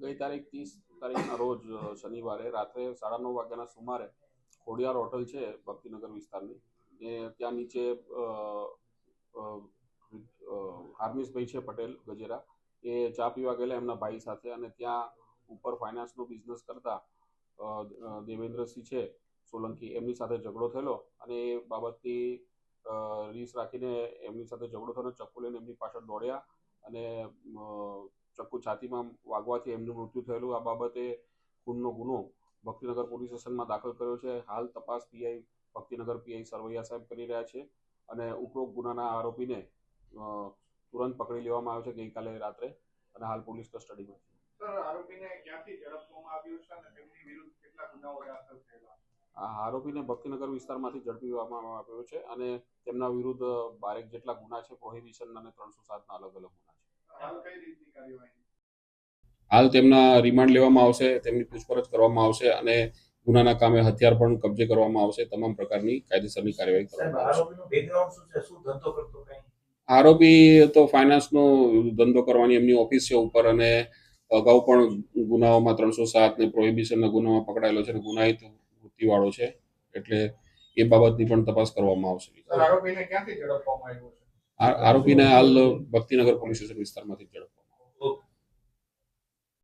ગઈ તારીખ ત્રીસ તારીખના રોજ શનિવારે રાત્રે સાડા નવ વાગ્યાના સુમારે ખોડિયાર હોટલ છે ભક્તિનગર વિસ્તારની. એ ત્યાં નીચે હાર્મિશભાઈ છે પટેલ ગજેરા. એ ચા પીવા ગયેલા એમના ભાઈ સાથે અને ત્યાં ઉપર ફાઇનાન્સનો બિઝનેસ કરતા દેવેન્દ્રસિંહ છે સોલંકી. એમની સાથે ઝઘડો થયેલો અને એ બાબતથી રીસ રાખીને એમની સાથે ઝઘડો થયો ચપ્પુ લઈને એમની પાછળ દોડ્યા અને ચક્કુ છાતીમાં વાગવાથી એમનું મૃત્યુ થયેલું. આ બાબતે ખૂનનો ગુનો ભક્તિનગર પોલીસ સ્ટેશનમાં દાખલ કર્યો છે. હાલ તપાસ પીઆઈ ભક્તિનગર પીઆઈ સરવૈયા સાહેબ કરી રહ્યા છે અને ઉપરોક્ત ગુનાના આરોપીને તુરંત પકડી લેવામાં આવ્યો છે ગઈકાલે રાત્રે અને હાલ પોલીસ કસ્ટડીમાં છે. સર આરોપીને ક્યાંથી ઝડપવામાં આવ્યો છે અને તેમની વિરુદ્ધ કેટલા ગુનાઓ દાખલ થયેલા આ આરોપીને ભક્તિનગર વિસ્તારમાંથી ઝડપી આવ્યો છે અને તેમના વિરુદ્ધ બારેક જેટલા ગુના છે પ્રોહિબિશન અને ત્રણસો સાતના અલગ અલગ ગુના છે. હાલ કઈ રીતની કાર્યવાહી? હાલ તેમના રિમાન્ડ લેવામાં આવશે તેમની પૂછપરછ કરવામાં આવશે અને ગુનાના કામે હથિયાર પણ કબજે કરવામાં આવશે તમામ પ્રકારની કાયદેસરની કાર્યવાહી કરવામાં આવશે. આરોપીનું બેકગ્રાઉન્ડ શું છે? શું ધંધો કરતો કઈ? આરોપી તો ફાઇનાન્સનો ધંધો કરવાની એમની ઓફિસ છે ઉપર અને અગાઉ પણ ગુનાઓમાં ત્રણસો સાત ને પ્રોહિબિશનના ગુનામાં પકડાયેલો છે ગુનાહિત વૃત્તિવાળો છે. એટલે એ બાબતની પણ તપાસ કરવામાં આવશે. આરોપીને ક્યાંથી ઝડપવામાં આવ્યો છે? આરોપીને હાલ ભક્તિનગર પોલીસ સ્ટેશન વિસ્તારમાંથી ઝડપવામાં